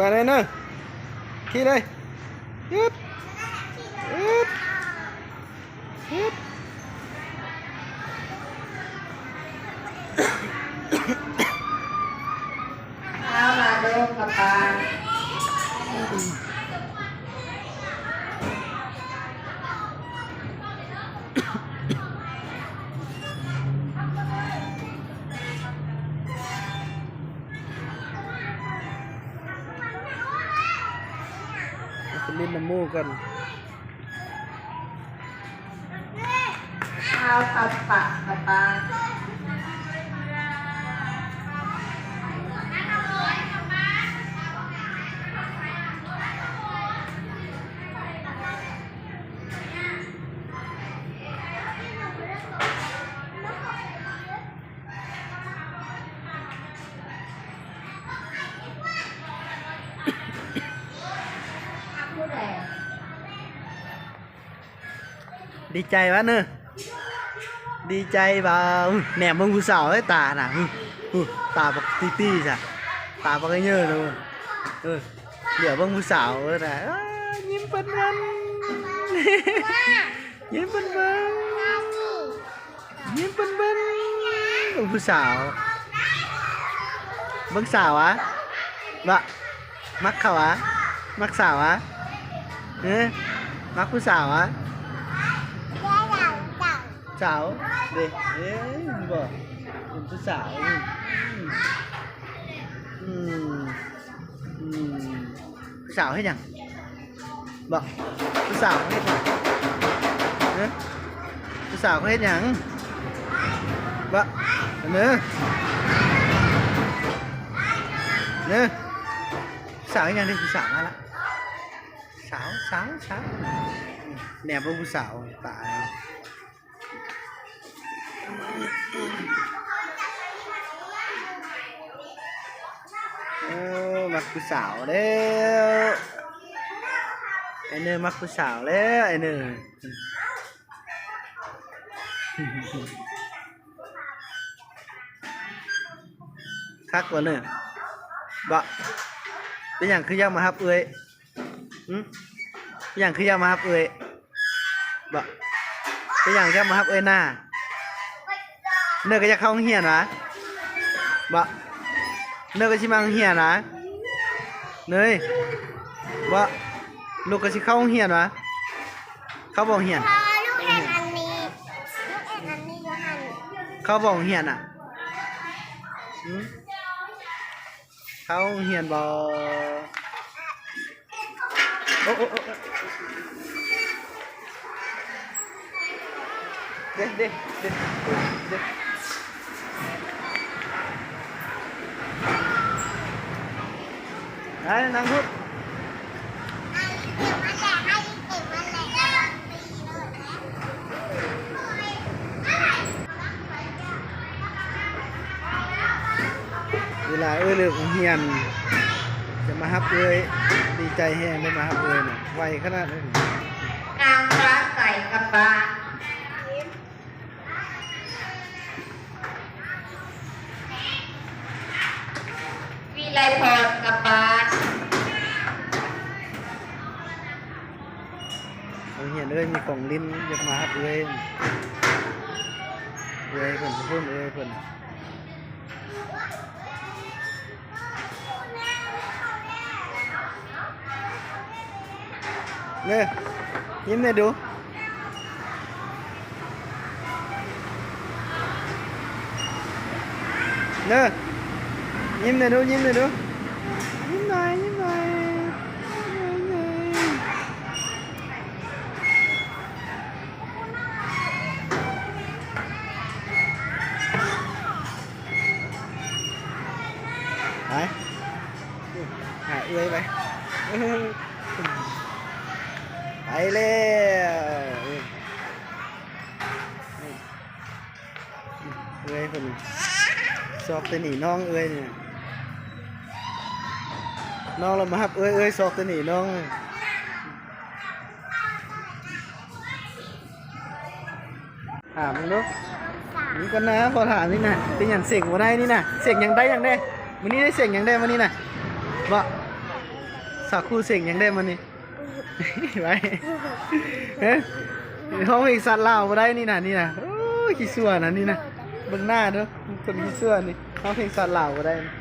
ก่อนเลยเนอะขี่เจะเอามาเร็วกับปลาไปเล่นน้ำมูกกันเอากับปลากับปล ดีใจวะเนอะดีใจบ่าวแหนมมึงผู้สาวไอ้ตาน่ะอื้ออื้อตาบักตี้ตี้จ้ะตาบักไอ้เยอะเลยเออเดี๋ยวเบิ่งผู้สาวเออน่ะอ้ายิ้มเปิ้นมันยิ้มเปิ้นมันยิ้มเปิ้นมันเบิ่งผู้สาวเบิ่งสาวอะบะมักเขาอะมักสาวอะเอ้มักผู้สาวอะสาวเด็กเอ้ยบอกเป็นผู้สาวอืมอืมผู้สาวให้ยังบอกผู้สาวให้ยังเนอะ ผู้สาวเขาให้ยังบอกเนอะเนอะผู้สาวให้ยังดิผู้สาวม ผู้สาวแล้วไอเนอมักผู้สาวแล้วไอเนอคักวะเนอบะเป็นอย่างคือยังมาฮับเอ้ยหึเป็นอย่างคือยังมาฮับเอ้ยบะเป็นอย่างยังมาฮับเอ้ยหน้าเนอก็จะเข้าโรงเฮียนวะบะเนยก็ชิมังเฮียนะ เนยว่าลูกก็ชิเข้าโรงเฮียนวะเขาบอกเฮียน พอลูกเอ็นอันนี้ลูกเอ็นอันนี้ก็หันเขาบอกเฮียนอะหืมเขาเฮียนบอโอ้โอ้โอ้เด็ดเด็ดเด็ดเด็ด ได้นั่งพูดอันนี้เก็บมาแหละอันนี้เก็บมาแหละตีเลยเวลาเอ้ยเลือกเฮียน จะมาฮับเอ้ยดีใจแห้งได้มาฮับเอ้ยน่ะไวขนาดนี้นางฟ้าไก่กับปลาวิไลพรกับปลา เอาเฮียนเอ้ยมีของลิ้นอยากมาฮับเอ้ยเอ้ยเพิ่นเพิ่นเอ้ยเพิ่นเนี่ยยิ้มเลยดูเนอะยิ้มเลยดูยิ้มเลยดูยิ้มหน่อยยิ้มหน่อยยิ้ ไปหาเอื้อยไปไปแล้วเอื้อยคนสอบตัวหนีน้องเอื้อยเนี่ยน้องเรามาฮับเอื้อยเอื้อยสอบตัวหนีน้องเลยถามมึงลูนี่ก็นะพอถามนี่นะเป็นอย่างเสียงว่าได้นี่นะเสียงอย่างได้อย่างได้ วันนี้ได้เสียงอย่างได้วันนี้นะบ่สักคู่เสียงยังได้มานี่ไปเฮ้ยห้องเพลงสัตว์ลาวมาได้นี่นะนี่นะโอ้ยขี้สั่วนะนี่นะเบิ่งหน้าเด้อคนขี้สั่วนี่ห้องเพลงสัตว์ลาวมาได้นะ